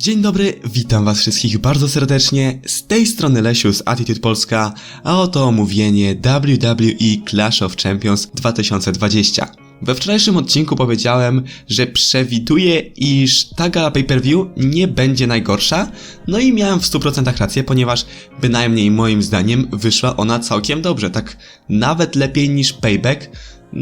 Dzień dobry, witam was wszystkich bardzo serdecznie. Z tej strony Lesiu z Attitude Polska, a oto omówienie WWE Clash of Champions 2020. We wczorajszym odcinku powiedziałem, że przewiduję, iż ta gala pay-per-view nie będzie najgorsza, no i miałem w 100% rację, ponieważ bynajmniej moim zdaniem wyszła ona całkiem dobrze, tak nawet lepiej niż Payback.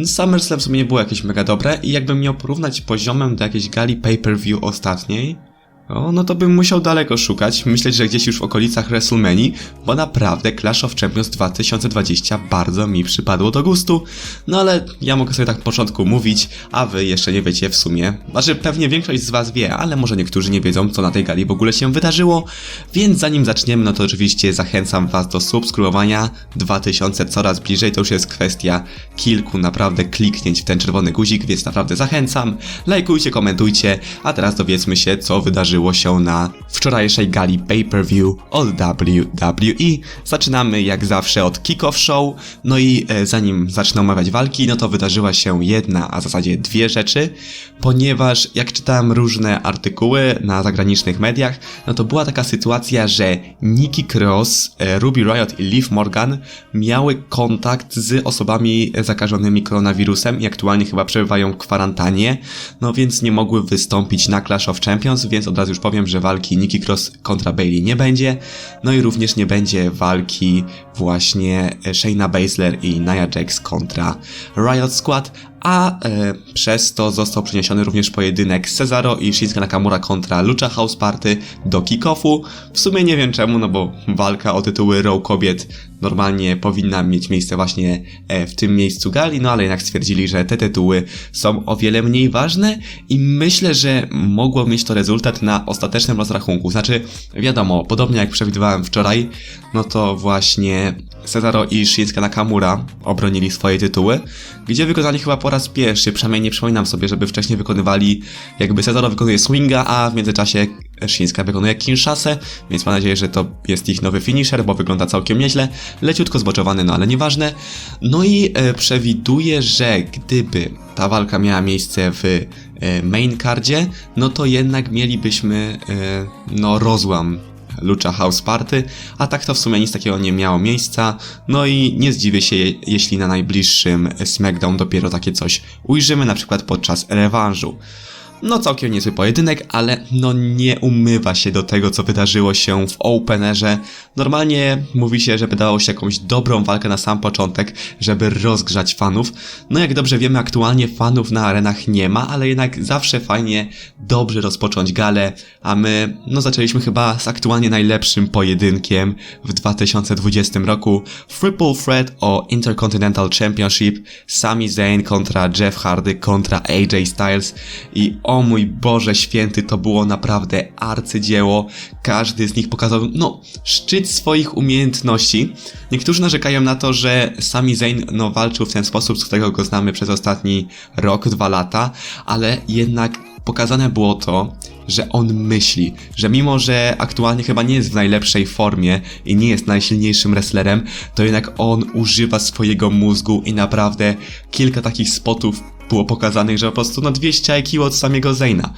SummerSlam w sumie nie było jakieś mega dobre i jakbym miał porównać poziomem do jakiejś gali pay-per-view ostatniej, o, no to bym musiał daleko szukać, myśleć, że gdzieś już w okolicach WrestleMania, bo naprawdę Clash of Champions 2020 bardzo mi przypadło do gustu. No ale ja mogę sobie tak w początku mówić, a wy jeszcze nie wiecie w sumie. Znaczy pewnie większość z was wie, ale może niektórzy nie wiedzą, co na tej gali w ogóle się wydarzyło. Więc zanim zaczniemy, no to oczywiście zachęcam was do subskrybowania. 2000 coraz bliżej, to już jest kwestia kilku naprawdę kliknięć w ten czerwony guzik, więc naprawdę zachęcam. Lajkujcie, komentujcie, a teraz dowiedzmy się, co wydarzyło się na wczorajszej gali pay-per-view od WWE. Zaczynamy jak zawsze od kick-off show, no i e, zanim zacznę omawiać walki, no to wydarzyła się jedna, a w zasadzie dwie rzeczy, ponieważ jak czytałem różne artykuły na zagranicznych mediach, no to była taka sytuacja, że Nikki Cross, e, Ruby Riot i Liv Morgan miały kontakt z osobami zakażonymi koronawirusem i aktualnie chyba przebywają w kwarantannie, no więc nie mogły wystąpić na Clash of Champions, więc od razu już powiem, że walki Nikki Cross kontra Bailey nie będzie, no i również nie będzie walki właśnie Shayna Baszler i Nia Jax kontra Riot Squad, a e, przez to został przeniesiony również pojedynek Cesaro i Shinsuke Nakamura kontra Lucha House Party do kick-offu. W sumie nie wiem czemu, no bo walka o tytuły Raw kobiet normalnie powinna mieć miejsce właśnie e, w tym miejscu gali, no ale jednak stwierdzili, że te tytuły są o wiele mniej ważne i myślę, że mogło mieć to rezultat na ostatecznym rozrachunku. Znaczy, wiadomo, podobnie jak przewidywałem wczoraj, no to właśnie Cesaro i Shinsuke Nakamura obronili swoje tytuły, gdzie wykonali chyba po raz pierwszy, przynajmniej nie przypominam sobie, żeby wcześniej wykonywali, jakby Cesaro wykonuje swinga, a w międzyczasie Shinsuke wykonuje Kinshasę, więc mam nadzieję, że to jest ich nowy finisher, bo wygląda całkiem nieźle, leciutko zboczowany, no ale nieważne. No i e, przewiduję, że gdyby ta walka miała miejsce w e, main cardzie, no to jednak mielibyśmy e, no rozłam Lucha House Party, a tak to w sumie nic takiego nie miało miejsca, no i nie zdziwię się, je- jeśli na najbliższym SmackDown dopiero takie coś ujrzymy, na przykład podczas rewanżu. No całkiem niezły pojedynek, ale no nie umywa się do tego, co wydarzyło się w openerze. Normalnie mówi się, że wydało się jakąś dobrą walkę na sam początek, żeby rozgrzać fanów. No jak dobrze wiemy, aktualnie fanów na arenach nie ma, ale jednak zawsze fajnie dobrze rozpocząć galę, a my no zaczęliśmy chyba z aktualnie najlepszym pojedynkiem w 2020 roku. Triple Threat o Intercontinental Championship, Sami Zayn kontra Jeff Hardy kontra AJ Styles i o mój Boże święty, to było naprawdę arcydzieło. Każdy z nich pokazał, no, szczyt swoich umiejętności. Niektórzy narzekają na to, że Sami Zayn, no, walczył w ten sposób, z którego go znamy przez ostatni rok, dwa lata, ale jednak pokazane było to, że on myśli, że mimo, że aktualnie chyba nie jest w najlepszej formie i nie jest najsilniejszym wrestlerem, to jednak on używa swojego mózgu i naprawdę kilka takich spotów było pokazanych, że po prostu no 200 IQ od samego Zayna.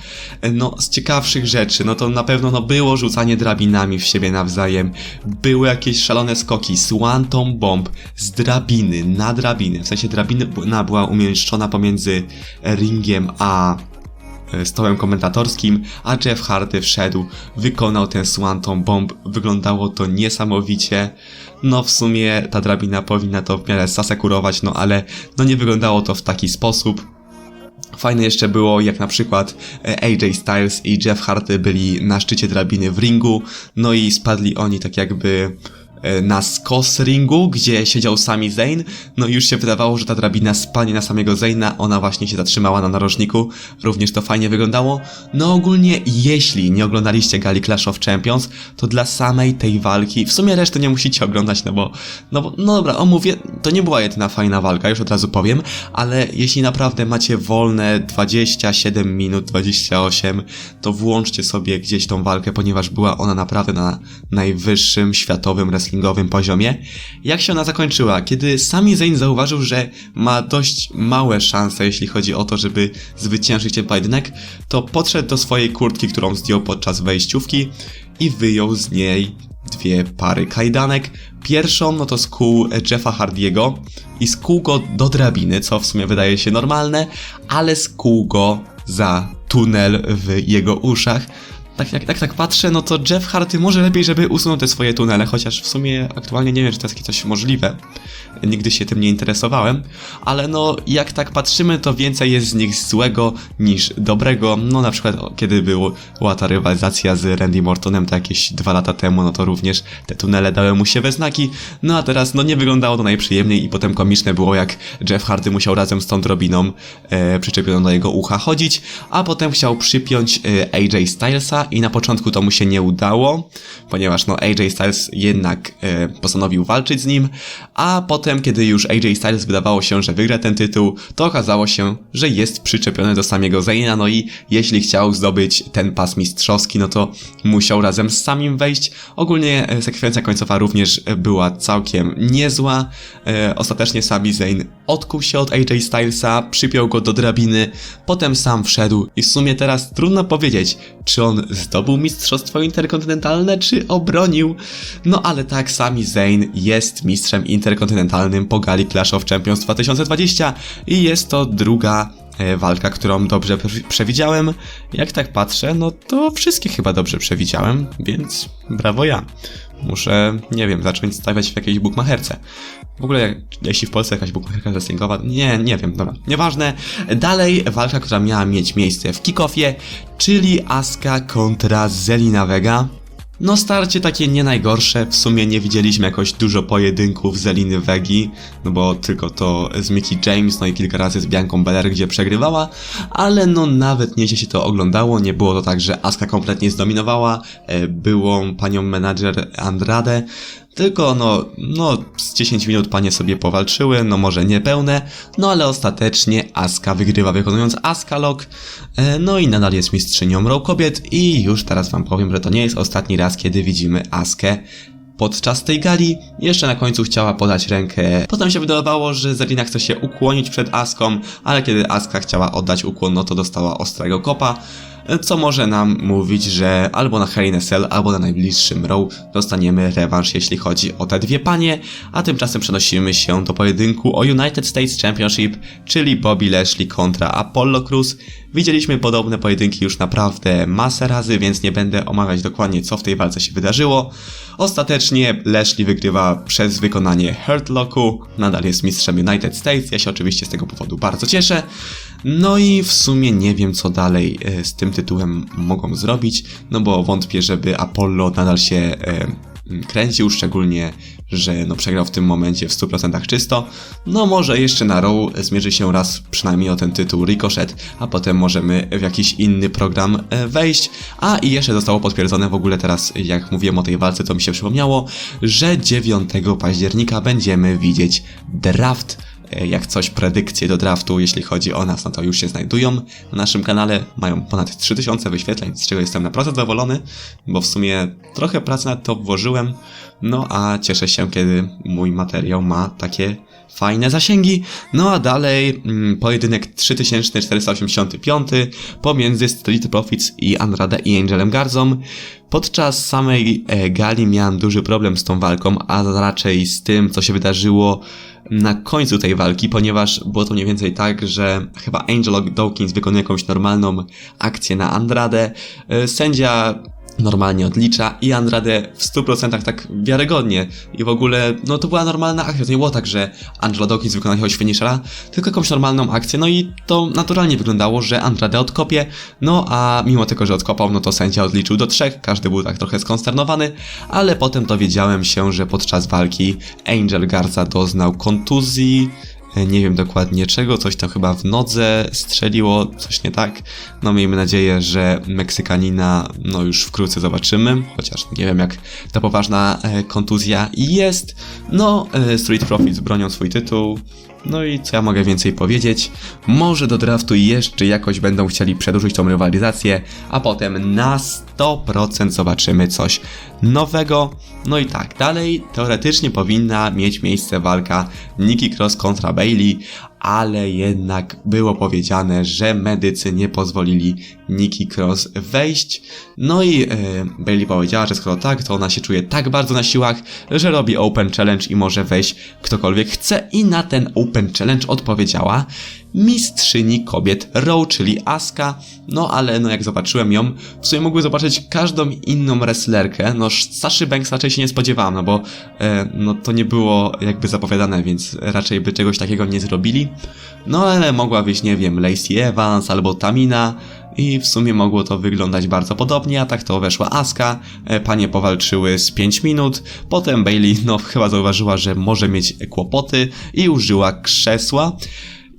No z ciekawszych rzeczy, no to na pewno no było rzucanie drabinami w siebie nawzajem, były jakieś szalone skoki, Swanton Bomb z drabiny na drabinę, w sensie drabina była umieszczona pomiędzy ringiem a e, stołem komentatorskim, a Jeff Hardy wszedł, wykonał ten Swanton Bomb, wyglądało to niesamowicie. No w sumie ta drabina powinna to w miarę zasekurować, no ale no nie wyglądało to w taki sposób. Fajne jeszcze było, jak na przykład e, AJ Styles i Jeff Hardy byli na szczycie drabiny w ringu, no i spadli oni tak jakby na skos ringu, gdzie siedział Sami Zayn, no i już się wydawało, że ta drabina spadnie na samego Zayna, ona właśnie się zatrzymała na narożniku, również to fajnie wyglądało. No ogólnie, jeśli nie oglądaliście gali Clash of Champions, to dla samej tej walki, w sumie reszty nie musicie oglądać, no bo, no bo, no dobra, omówię, to nie była jedyna fajna walka, już od razu powiem, ale jeśli naprawdę macie wolne 27 minut, 28, to włączcie sobie gdzieś tą walkę, ponieważ była ona naprawdę na najwyższym światowym wrestlingowym poziomie. Jak się ona zakończyła? Kiedy Sami Zayn zauważył, że ma dość małe szanse, jeśli chodzi o to, żeby zwyciężyć ten pojedynek, to podszedł do swojej kurtki, którą zdjął podczas wejściówki i wyjął z niej dwie pary kajdanek. Pierwszą no to skuł Jeffa Hardiego i skuł go do drabiny, co w sumie wydaje się normalne, ale skuł go za tunel w jego uszach. Tak jak tak, tak patrzę, no to Jeff Hardy może lepiej, żeby usunął te swoje tunele, chociaż w sumie aktualnie nie wiem, czy to jest takie coś możliwe. Nigdy się tym nie interesowałem, ale no jak tak patrzymy, to więcej jest z nich złego niż dobrego. No na przykład kiedy była ta rywalizacja z Randy Mortonem, to jakieś dwa lata temu, no to również te tunele dały mu się we znaki. No a teraz no nie wyglądało to najprzyjemniej i potem komiczne było jak Jeff Hardy musiał razem z tą drobiną e, przyczepioną do jego ucha chodzić, a potem chciał przypiąć e, AJ Stylesa i na początku to mu się nie udało, ponieważ no AJ Styles jednak e, postanowił walczyć z nim, a potem kiedy już AJ Styles wydawało się, że wygra ten tytuł, to okazało się, że jest przyczepiony do samego Zayna, no i jeśli chciał zdobyć ten pas mistrzowski, no to musiał razem z samim wejść. Ogólnie e, sekwencja końcowa również e, była całkiem niezła. E, ostatecznie Sami Zayn odkuł się od AJ Stylesa, przypiął go do drabiny, potem sam wszedł i w sumie teraz trudno powiedzieć, czy on zdobył mistrzostwo interkontynentalne, czy obronił. No ale tak, Sami Zayn jest mistrzem interkontynentalnym po gali Clash of Champions 2020 i jest to druga e, walka, którą dobrze prze- przewidziałem. Jak tak patrzę, no to wszystkie chyba dobrze przewidziałem, więc brawo ja. Muszę, nie wiem, zacząć stawiać w jakiejś bukmacherce. W ogóle, jak- jeśli w Polsce jakaś bukmacherka wrestlingowa, nie, nie wiem, dobra, nieważne. Dalej, walka, która miała mieć miejsce w kickoffie, czyli Asuka kontra Zelina Vega. No starcie takie nie najgorsze, w sumie nie widzieliśmy jakoś dużo pojedynków Zeliny Wegi, no bo tylko to z Mickey James, no i kilka razy z Bianką Belair, gdzie przegrywała, ale no nawet nieźle się to oglądało, nie było to tak, że Asuka kompletnie zdominowała, e, byłą panią menadżer Andrade, tylko no, no z 10 minut panie sobie powalczyły, no może niepełne, no ale ostatecznie Aska wygrywa wykonując Aska Lock, e, no i nadal jest mistrzynią Raw kobiet i już teraz wam powiem, że to nie jest ostatni raz, kiedy widzimy Askę podczas tej gali. Jeszcze na końcu chciała podać rękę. Potem się wydawało, że Zelina chce się ukłonić przed Aską, ale kiedy Aska chciała oddać ukłon, no to dostała ostrego kopa. Co może nam mówić, że albo na Hell in a Cell, albo na najbliższym Raw dostaniemy rewanż, jeśli chodzi o te dwie panie, a tymczasem przenosimy się do pojedynku o United States Championship, czyli Bobby Lashley kontra Apollo Crews. Widzieliśmy podobne pojedynki już naprawdę masę razy, więc nie będę omawiać dokładnie co w tej walce się wydarzyło. Ostatecznie Lashley wygrywa przez wykonanie Hurt Locku, nadal jest mistrzem United States, ja się oczywiście z tego powodu bardzo cieszę. No i w sumie nie wiem co dalej e, z tym tytułem mogą zrobić, no bo wątpię, żeby Apollo nadal się e, kręcił, szczególnie, że no przegrał w tym momencie w 100% czysto. No może jeszcze na Raw zmierzy się raz przynajmniej o ten tytuł Ricochet, a potem możemy w jakiś inny program e, wejść. A i jeszcze zostało potwierdzone w ogóle teraz, jak mówiłem o tej walce, to mi się przypomniało, że 9 października będziemy widzieć draft jak coś predykcje do draftu, jeśli chodzi o nas, no to już się znajdują na naszym kanale. Mają ponad 3000 wyświetleń, z czego jestem naprawdę zadowolony, bo w sumie trochę pracy na to włożyłem. No a cieszę się, kiedy mój materiał ma takie fajne zasięgi. No a dalej mm, pojedynek 3485 pomiędzy Street Profits i Andrade i Angelem Garzą. Podczas samej e, gali miałem duży problem z tą walką, a raczej z tym, co się wydarzyło na końcu tej walki, ponieważ było to mniej więcej tak, że chyba Angel Dawkins wykonuje jakąś normalną akcję na Andrade, e, sędzia normalnie odlicza i Andrade w 100% tak wiarygodnie. I w ogóle, no to była normalna akcja, to nie było tak, że Angela Dawkins wykonał jakiegoś finishera, tylko jakąś normalną akcję, no i to naturalnie wyglądało, że Andrade odkopie, no a mimo tego, że odkopał, no to sędzia odliczył do trzech, każdy był tak trochę skonsternowany, ale potem dowiedziałem się, że podczas walki Angel Garza doznał kontuzji, nie wiem dokładnie czego, coś tam chyba w nodze strzeliło, coś nie tak. No miejmy nadzieję, że Meksykanina no już wkrótce zobaczymy, chociaż nie wiem jak ta poważna e, kontuzja jest. No, e, Street Profits bronią swój tytuł. No i co ja mogę więcej powiedzieć? Może do draftu jeszcze jakoś będą chcieli przedłużyć tą rywalizację, a potem na 100% zobaczymy coś nowego. No i tak, dalej teoretycznie powinna mieć miejsce walka Nikki Cross kontra Bailey, ale jednak było powiedziane, że medycy nie pozwolili Nikki Cross wejść. No i e, Bailey powiedziała, że skoro tak, to ona się czuje tak bardzo na siłach, że robi Open Challenge i może wejść ktokolwiek chce. I na ten Open Challenge odpowiedziała mistrzyni kobiet Raw, czyli Aska. No ale no jak zobaczyłem ją, w sumie mógłby zobaczyć każdą inną wrestlerkę. No Saszy Banks raczej się nie spodziewałem, no bo e, no to nie było jakby zapowiadane, więc raczej by czegoś takiego nie zrobili. No ale mogła być, nie wiem, Lacey Evans albo Tamina i w sumie mogło to wyglądać bardzo podobnie, a tak to weszła Aska, e, panie powalczyły z 5 minut, potem Bailey no chyba zauważyła, że może mieć kłopoty i użyła krzesła.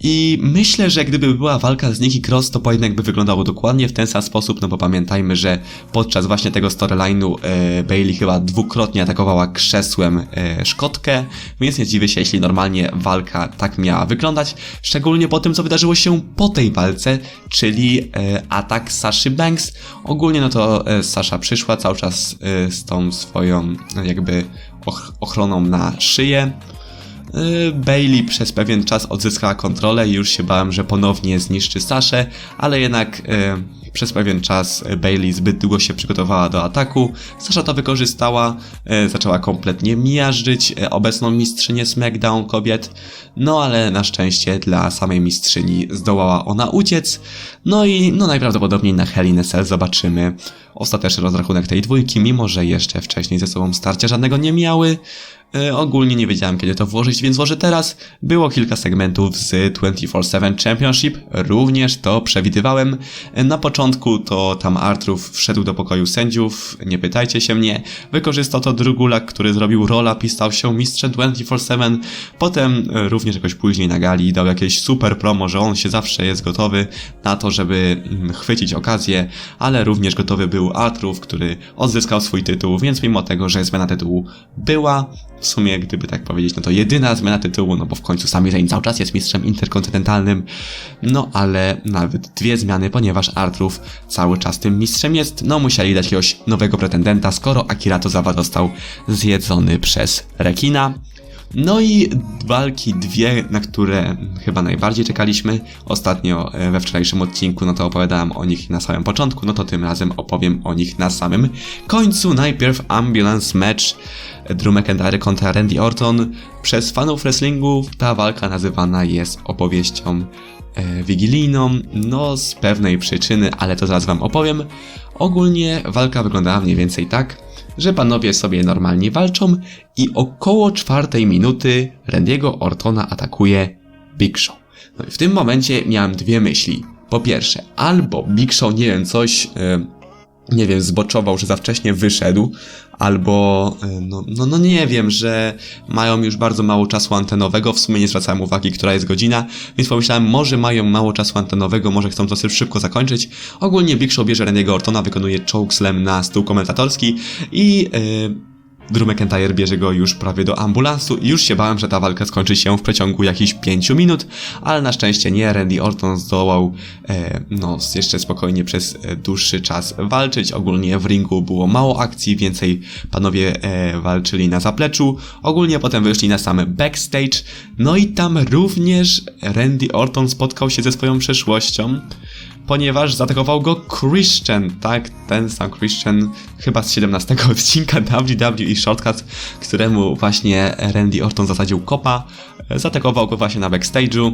I myślę, że gdyby była walka z Nikki Cross, to pojedynek by wyglądało dokładnie w ten sam sposób, no bo pamiętajmy, że podczas właśnie tego storyline'u e, Bailey chyba dwukrotnie atakowała krzesłem e, Szkotkę, więc nie dziwię się, jeśli normalnie walka tak miała wyglądać, szczególnie po tym, co wydarzyło się po tej walce, czyli e, atak Saszy Banks. Ogólnie no to e, Sasha przyszła cały czas e, z tą swoją jakby och ochroną na szyję. Y, Bailey przez pewien czas odzyskała kontrolę i już się bałem, że ponownie zniszczy Saszę, ale jednak y, przez pewien czas Bailey zbyt długo się przygotowała do ataku. Sasha to wykorzystała, y, zaczęła kompletnie miażdżyć obecną mistrzynię SmackDown kobiet, no ale na szczęście dla samej mistrzyni zdołała ona uciec. No i no najprawdopodobniej na Hell in Cell zobaczymy ostateczny rozrachunek tej dwójki, mimo że jeszcze wcześniej ze sobą starcia żadnego nie miały. E, ogólnie nie wiedziałem kiedy to włożyć, więc włożę teraz. Było kilka segmentów z 24-7 Championship, również to przewidywałem. E, na początku to tam Artrów wszedł do pokoju sędziów, nie pytajcie się mnie. Wykorzystał to Drugulak, który zrobił rola i stał się mistrzem 24-7. Potem e, również jakoś później na gali dał jakieś super promo, że on się zawsze jest gotowy na to, żeby mm, chwycić okazję, ale również gotowy był Artrów, który odzyskał swój tytuł, więc mimo tego, że zmiana tytułu była, w sumie, gdyby tak powiedzieć, no to jedyna zmiana tytułu, no bo w końcu Sami Zayn cały czas jest mistrzem interkontynentalnym, no ale nawet dwie zmiany, ponieważ Artrów cały czas tym mistrzem jest, no musieli dać jakiegoś nowego pretendenta, skoro Akira Tozawa został zjedzony przez rekina. No i walki dwie, na które chyba najbardziej czekaliśmy. Ostatnio e, we wczorajszym odcinku, no to opowiadałem o nich na samym początku, no to tym razem opowiem o nich na samym końcu. Najpierw Ambulance Match Drew McIntyre kontra Randy Orton. Przez fanów wrestlingu ta walka nazywana jest opowieścią e, wigilijną, no z pewnej przyczyny, ale to zaraz wam opowiem. Ogólnie walka wyglądała mniej więcej tak, że panowie sobie normalnie walczą i około czwartej minuty Randy'ego Ortona atakuje Big Show. No i w tym momencie miałem dwie myśli. Po pierwsze, albo Big Show, nie wiem, coś... E, nie wiem, zboczował, że za wcześnie wyszedł, albo e, no, no, no nie wiem, że mają już bardzo mało czasu antenowego, w sumie nie zwracałem uwagi, która jest godzina, więc pomyślałem, może mają mało czasu antenowego, może chcą to szybko zakończyć. Ogólnie Big Show bierze Ortona, wykonuje chokeslam na stół komentatorski i yy, Drew McIntyre bierze go już prawie do ambulansu i już się bałem, że ta walka skończy się w przeciągu jakichś 5 minut, ale na szczęście nie, Randy Orton zdołał e, no, jeszcze spokojnie przez e, dłuższy czas walczyć. Ogólnie w ringu było mało akcji, więcej panowie e, walczyli na zapleczu. Ogólnie potem wyszli na same backstage, no i tam również Randy Orton spotkał się ze swoją przeszłością ponieważ zaatakował go Christian, tak, ten sam Christian, chyba z 17 odcinka WWE Shortcut, któremu właśnie Randy Orton zasadził kopa, zaatakował go właśnie na backstage'u,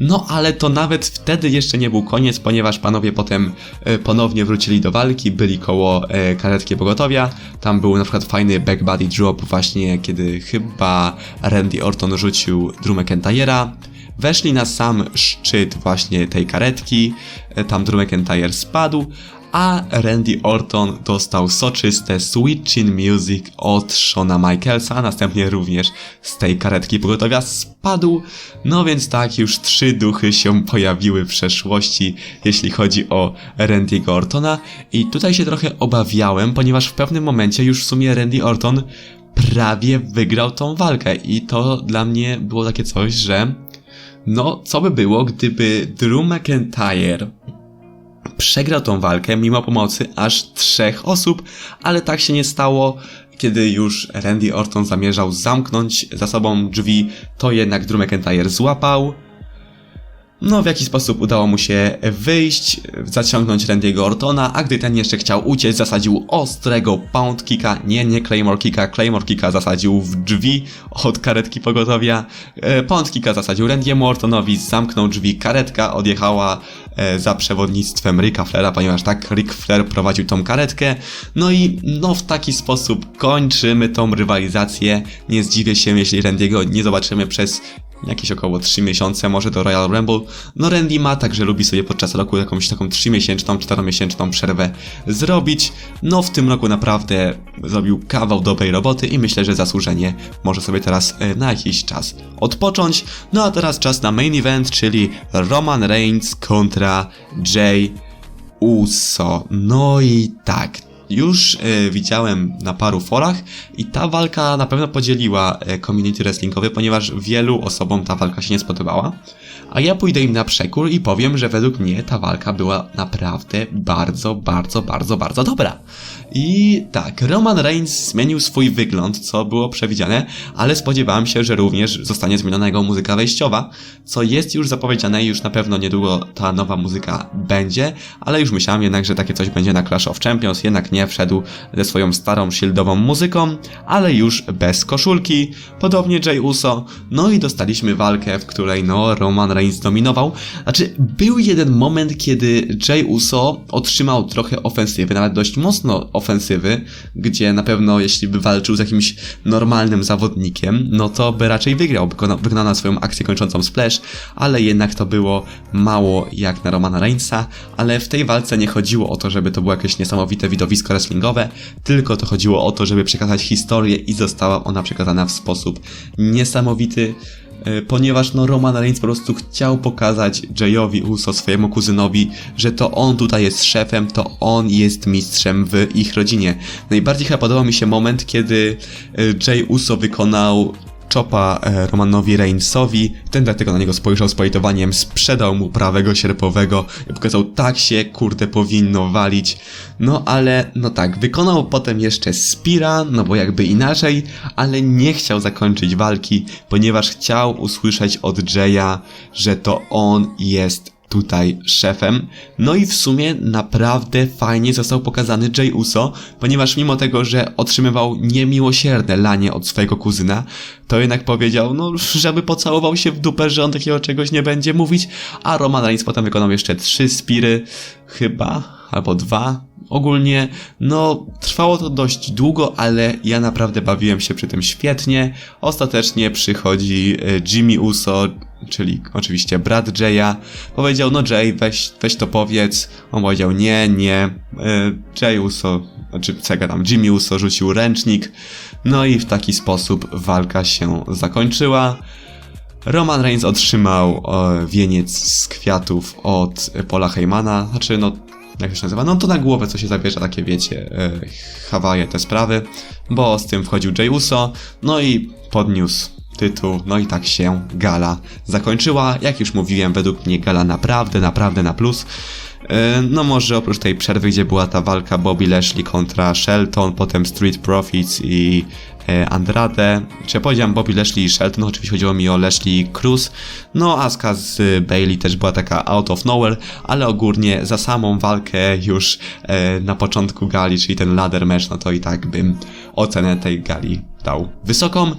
no ale to nawet wtedy jeszcze nie był koniec, ponieważ panowie potem e, ponownie wrócili do walki, byli koło e, karetki pogotowia. Tam był na przykład fajny back body drop właśnie, kiedy chyba Randy Orton rzucił Drew McIntyre'a. Weszli na sam szczyt właśnie tej karetki, e, tam Drew McIntyre spadł, a Randy Orton dostał soczyste Switching Music od Shona Michaelsa, a następnie również z tej karetki pogotowia spadł. No więc tak, już trzy duchy się pojawiły w przeszłości, jeśli chodzi o Randy'ego Ortona. I tutaj się trochę obawiałem, ponieważ w pewnym momencie już w sumie Randy Orton prawie wygrał tą walkę i to dla mnie było takie coś, że No, co by było, gdyby Drew McIntyre przegrał tą walkę mimo pomocy aż trzech osób, ale tak się nie stało. Kiedy już Randy Orton zamierzał zamknąć za sobą drzwi, to jednak Drew McIntyre złapał. No, w jaki sposób udało mu się wyjść, zaciągnąć Randy'ego Ortona, a gdy ten jeszcze chciał uciec, zasadził ostrego pound kicka, nie, nie Claymore kicka, Claymore kicka zasadził w drzwi od karetki pogotowia, e, pound kicka zasadził Randy'emu Ortonowi, zamknął drzwi, karetka odjechała e, za przewodnictwem Ricka Flera, ponieważ tak Rick Flair prowadził tą karetkę, no i no w taki sposób kończymy tą rywalizację, nie zdziwię się, jeśli Randy'ego nie zobaczymy przez jakieś około 3 miesiące, może do Royal Rumble. No Randy ma, także lubi sobie podczas roku jakąś taką 3-miesięczną, 4-miesięczną przerwę zrobić. No w tym roku naprawdę zrobił kawał dobrej roboty i myślę, że zasłużenie może sobie teraz e, na jakiś czas odpocząć. No a teraz czas na main event, czyli Roman Reigns kontra Jay Uso. No i tak, już e, widziałem na paru forach i ta walka na pewno podzieliła e, community wrestlingowe, ponieważ wielu osobom ta walka się nie spodobała. A ja pójdę im na przekór i powiem, że według mnie ta walka była naprawdę bardzo, bardzo, bardzo, bardzo dobra. I tak, Roman Reigns zmienił swój wygląd, co było przewidziane, ale spodziewałem się, że również zostanie zmieniona jego muzyka wejściowa, co jest już zapowiedziane i już na pewno niedługo ta nowa muzyka będzie, ale już myślałem jednak, że takie coś będzie na Clash of Champions, jednak nie wszedł ze swoją starą shieldową muzyką, ale już bez koszulki, podobnie Jay Uso, no i dostaliśmy walkę, w której no Roman Reigns dominował, znaczy był jeden moment, kiedy Jay Uso otrzymał trochę ofensywy, nawet dość mocno ofensywy, gdzie na pewno jeśli by walczył z jakimś normalnym zawodnikiem, no to by raczej wygrał, wykona, wykonana swoją akcję kończącą splash, ale jednak to było mało jak na Romana Reignsa, ale w tej walce nie chodziło o to, żeby to było jakieś niesamowite widowisko wrestlingowe, tylko to chodziło o to, żeby przekazać historię i została ona przekazana w sposób niesamowity, e, ponieważ no Roman Reigns po prostu chciał pokazać Jayowi Uso, swojemu kuzynowi, że to on tutaj jest szefem, to on jest mistrzem w ich rodzinie. Najbardziej chyba podobał mi się moment, kiedy e, Jay Uso wykonał chopa e, Romanowi Reignsowi, ten dlatego na niego spojrzał z politowaniem, sprzedał mu prawego sierpowego i pokazał, tak się kurde powinno walić. No ale, no tak, wykonał potem jeszcze Spira, no bo jakby inaczej, ale nie chciał zakończyć walki, ponieważ chciał usłyszeć od Jaya, że to on jest tutaj szefem. No i w sumie naprawdę fajnie został pokazany Jay Uso, ponieważ mimo tego, że otrzymywał niemiłosierne lanie od swojego kuzyna, to jednak powiedział, no, żeby pocałował się w dupę, że on takiego czegoś nie będzie mówić, a Roman Reigns potem wykonał jeszcze trzy spiry, chyba, albo dwa, Ogólnie, no, trwało to dość długo, ale ja naprawdę bawiłem się przy tym świetnie. Ostatecznie przychodzi e, Jimmy Uso, czyli oczywiście brat Jaya. Powiedział, no Jay, weź, weź to powiedz. On powiedział, nie, nie. E, Jay Uso, znaczy, co ja tam, Jimmy Uso rzucił ręcznik. No i w taki sposób walka się zakończyła. Roman Reigns otrzymał e, wieniec z kwiatów od Paula Heymana, znaczy no jak się nazywa, no to na głowę co się zabierze, takie wiecie, e, Hawaje, te sprawy, bo z tym wchodził Jay Uso, no i podniósł tytuł, no i tak się gala zakończyła. Jak już mówiłem, według mnie gala naprawdę, naprawdę na plus. E, no może oprócz tej przerwy, gdzie była ta walka Bobby Lashley kontra Shelton, potem Street Profits i e, Andrade, czy ja powiedziałem Bobby Lashley i Shelton, no oczywiście chodziło mi o Lashley Cruz, no Asuka z Bailey też była taka out of nowhere, ale ogólnie za samą walkę już e, na początku gali, czyli ten ladder match, no to i tak bym ocenę tej gali dał wysoką.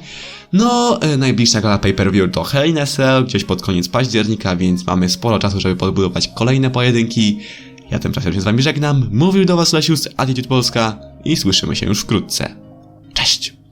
No, e, najbliższa gala pay-per-view to Hell in a Cell, gdzieś pod koniec października, więc mamy sporo czasu, żeby podbudować kolejne pojedynki. Ja tymczasem się z wami żegnam, mówił do was Lesius, Attitude Polska i słyszymy się już wkrótce. Cześć!